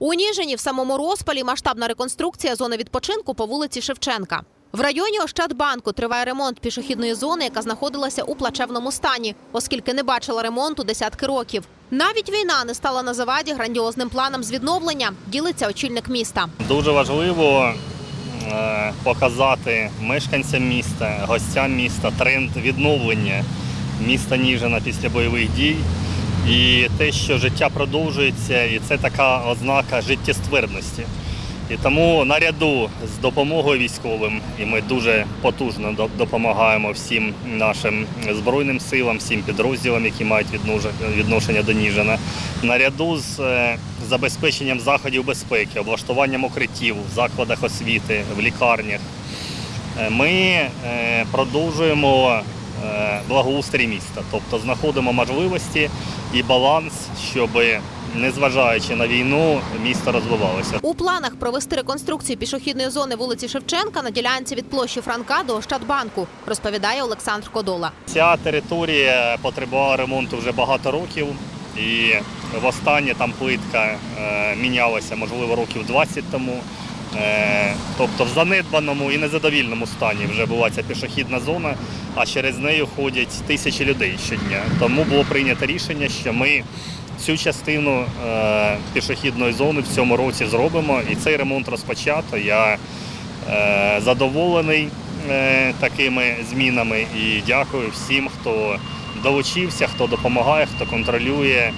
У Ніжині в самому розпалі масштабна реконструкція зони відпочинку по вулиці Шевченка. В районі Ощадбанку триває ремонт пішохідної зони, яка знаходилася у плачевному стані, оскільки не бачила ремонту десятки років. Навіть війна не стала на заваді грандіозним планам з відновлення, ділиться очільник міста. Дуже важливо е, показати мешканцям міста, гостям міста тренд відновлення міста Ніжина після бойових дій. І те, що життя продовжується, і це така ознака життєствердності. І тому наряду з допомогою військовим, і ми дуже потужно допомагаємо всім нашим збройним силам, всім підрозділам, які мають відношення до Ніжина, наряду з е, забезпеченням заходів безпеки, облаштуванням укриттів в закладах освіти, в лікарнях. Е, Ми е, продовжуємо благоустрій міста, тобто знаходимо можливості і баланс, щоб, незважаючи на війну, місто розвивалося. У планах провести реконструкцію пішохідної зони вулиці Шевченка на ділянці від площі Франка до Ощадбанку, розповідає Олександр Кодола. Ця територія потребувала ремонту вже багато років, і востаннє там плитка е, мінялася, можливо, років 20 тому. Е, тобто в занедбаному і незадовільному стані вже була ця пішохідна зона, а через нею ходять тисячі людей щодня. Тому було прийнято рішення, що ми цю частину е, пішохідної зони в цьому році зробимо, і цей ремонт розпочато. Я е, задоволений такими змінами і дякую всім, хто долучився, хто допомагає, хто контролює.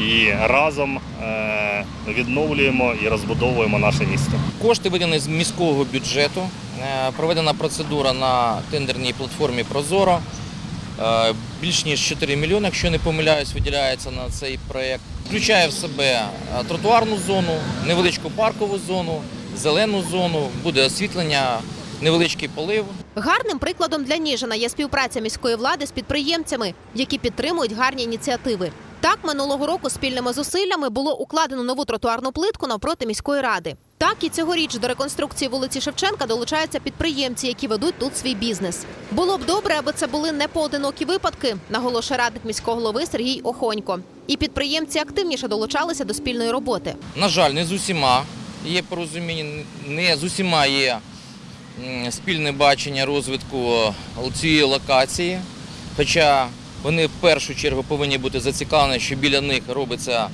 І разом е, відновлюємо і розбудовуємо наше місто. Кошти видані з міського бюджету. Е, Проведена процедура на тендерній платформі Прозоро. Е, Більш ніж 4 мільйони, якщо не помиляюсь, виділяється на цей проєкт. Включає в себе тротуарну зону, невеличку паркову зону, зелену зону, буде освітлення, невеличкий полив. Гарним прикладом для Ніжина є співпраця міської влади з підприємцями, які підтримують гарні ініціативи. Так, минулого року спільними зусиллями було укладено нову тротуарну плитку навпроти міської ради. Так і цьогоріч до реконструкції вулиці Шевченка долучаються підприємці, які ведуть тут свій бізнес. Було б добре, аби це були не поодинокі випадки, наголошує радник міського голови Сергій Охонько. І підприємці активніше долучалися до спільної роботи. На жаль, не з усіма є порозуміння, не з усіма є спільне бачення розвитку цієї локації. Хоча вони в першу чергу повинні бути зацікавлені, що біля них робиться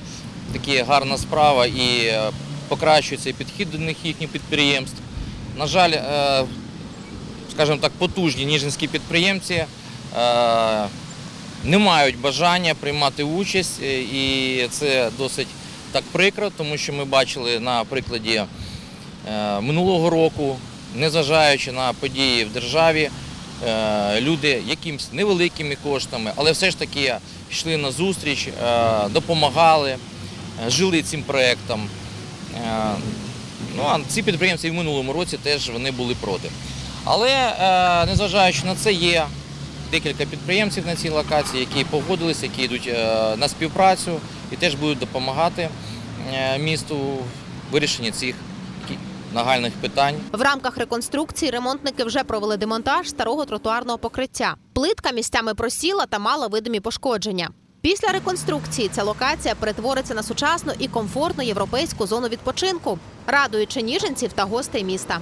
така гарна справа і е, покращується підхід до них їхніх підприємств. На жаль, е, скажімо так, потужні ніжинські підприємці е, не мають бажання приймати участь, і це досить так прикро, тому що ми бачили на прикладі минулого року, незважаючи на події в державі, люди якимось невеликими коштами, але все ж таки йшли на зустріч, е, допомагали, е, жили цим проєктом. Е, Ну, а ці підприємці в минулому році теж вони були проти. Але е, незважаючи на це, є декілька підприємців на цій локації, які погодилися, які йдуть е, на співпрацю і теж будуть допомагати е, місту в вирішенні цих нагальних питань. В рамках реконструкції ремонтники вже провели демонтаж старого тротуарного покриття. Плитка місцями просіла та мала видимі пошкодження. Після реконструкції ця локація перетвориться на сучасну і комфортну європейську зону відпочинку, радуючи ніженців та гостей міста.